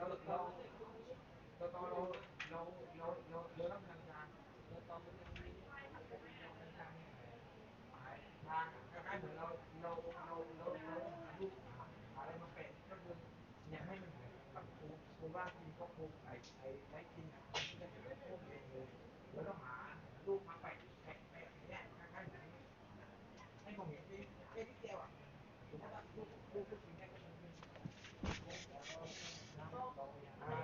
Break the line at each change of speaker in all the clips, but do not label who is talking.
เราเราเราเราเราเราเราเราเราทำงานเราตนเราทำงานหมายทางคล้ายๆเหมือนเราเราเราเราเราหาลูกหาอะไรมาเป็นก็คืออยากให้มันกับครูคุณว่าคุณก็ครูไอ้ไอ้ไอ้กินอะที่จะเป็นพวกเองเลยแล้วก็หาลูกมาแปะแปะแปะเนี่ยคล้ายๆเหมือนให้ผมเห็นที่เจ๊ที่เดียวอะถ้าลูกลูกลูก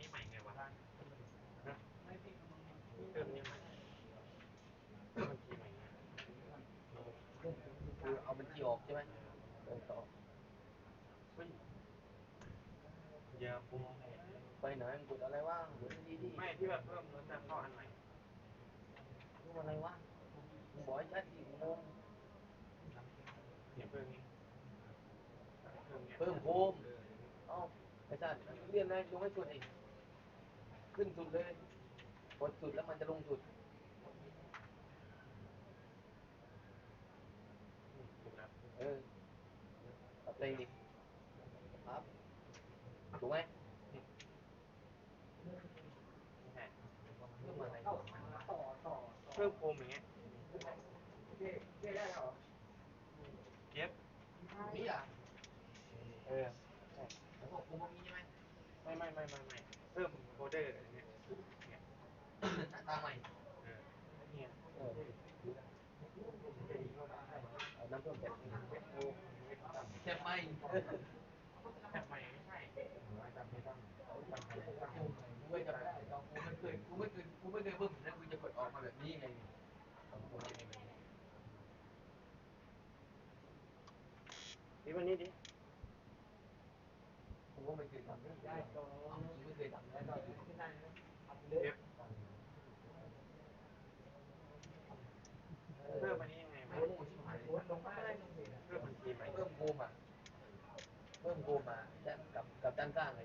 นนี่ใหม่ไงวะฮะเพิ่มนี่ใหม่บัญชีใหม่ไง
คือเอาบัญชีออกใช่ไหมเออต่อ
เฮ้ยอย่าปู
ไปไหนมึงกดอะไรว่างกดดีดี
ไม่ที่แบบเพิ่มแล้วจะเข้าอันใหม่
มึงอะไรวะมึงบอกให้ชัดสี่โมง
เนี่ยเพิ่มนี้เพิ่มเนี่ย
เพิ่มโคมเอ้าไอ้สัตว์เรียนอะไรลงให้สุดอีก ขึ้นสุดเลยกดสุดแล้วมันจะลงสุด
ถูกแล้ว
เออตัดเลยดิครับถูกไหมเพิ่มอะไร
ต่อต่อต่อ
เพิ่มโคมอย่างเงี้ย
เจ๊เจ๊ได้เหรอ
เย็บ
นี่อะ
เออใช่
แล้วบอกกูมีใช่ไหม
ไม่ไม่ไม่ไม่ไม่เพิ่มโฟเดอร์อย่างเงี้ยเนี่ย
หน้า ตาใหม่
เออเนี่ย
เออเอาน้ำเพิ่มแบบนี้แค่ไม่
ทำไมไม่ใช่
กูไม่จำไม่ได้เรากูไม่เคยกูไม่เคยกูไม่เคยเพิ่มนะกูจะกดออกมาแบบนี้ไงของกูไม่เป็น
นี่วันนี้ดิ
กูก็ไม่เคยทำได้ได้ก็ไม่เคยทำได้ก็
ไม่ได้นะอัด เพิ่
มอันนี้ยังไง
ไม่
วะ
รู้ชิบหาย
โอ้ลงมาได้ลงสิ
เพิ่มบัญชีไหม
เพิ่มโกมอะเพิ่มโกมอะกับกับด้านข้างไอ้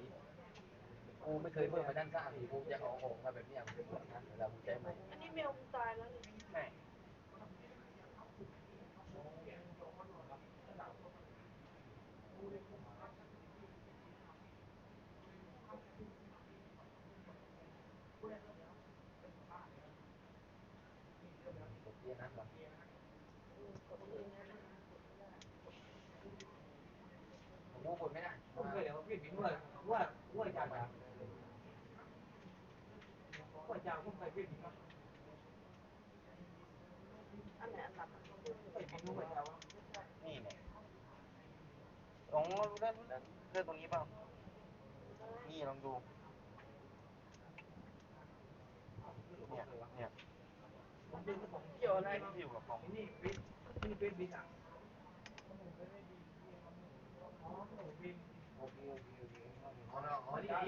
กูไม่เคยเพิ่มมาด้านข้างดิกูจะเอาออกมาแบบนี้มันเป็นแบบนั้นเราใช้ไหม
อันนี้เมลตายแล้วนี่
ใช่
กดเทียนั้นหรอ
อืมกดเองนะ
กูกดไม่ได้
ผมเคยเดี๋ยวพี่ผิดว่าว่าว่าจากแบบว่าจากผมเคยพี่ผิดว่า
อันไหนอันหลับอะ
เคยผิดว่าจากว่า
นี่เนี่ยอ๋อรู้แล้วรู้แล้วเพิ่มตรงนี้เปล่านี่ลองดูเนี่ยเนี่ย
ผมเป็นผม
เกี่ยวอะไร
ที่อยู่กับคอม
นี่บินนี่เป็นบินอะ ด้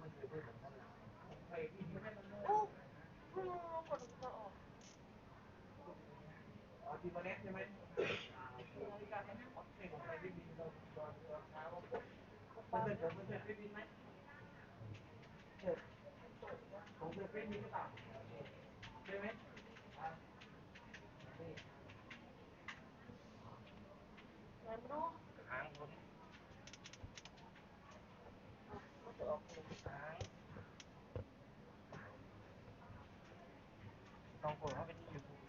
มัน
โอ้โหกดจะออก
อ๋อทีมาเน็ตใช่ไหมนาฬิกาไม่ได้ผมเคยบินตอนตอนตอนเช้ามันเป็นผมมันเป็นบินไหมเออผมเป็นบินหรือเปล่าใช่ไหมอ่านี่
ไหนไม่รู้
ค้างคน
อะมันจะออกเลย
ค้างลองกดเข้าไปที่ยูทูบ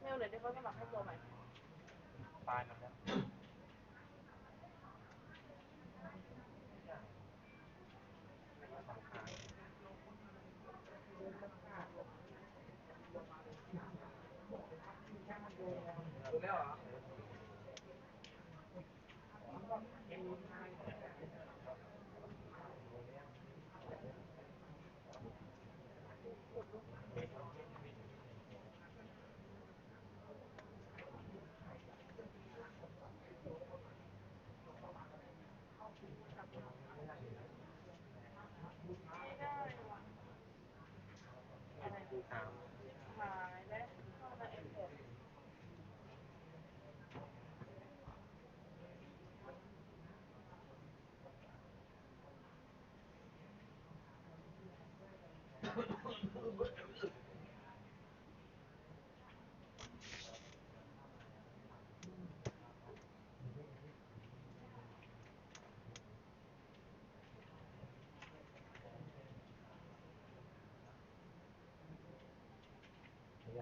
เมลไหนที่เขาสมัครให้ตัวใหม่
ตายมันแล้ว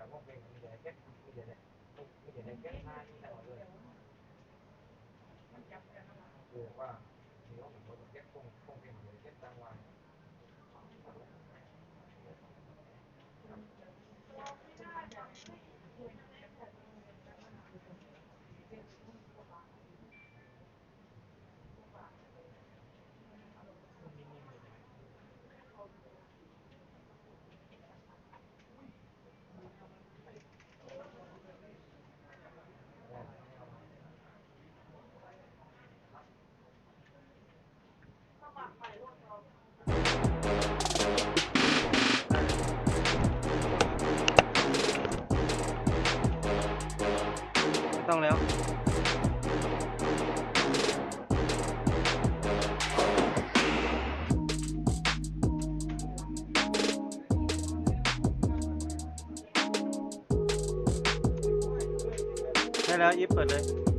là con về bây giờ kết bây giờ này bây giờ này kết hai như là mọi người vừa qua.
ได้แล้วอีฟเปิดเลย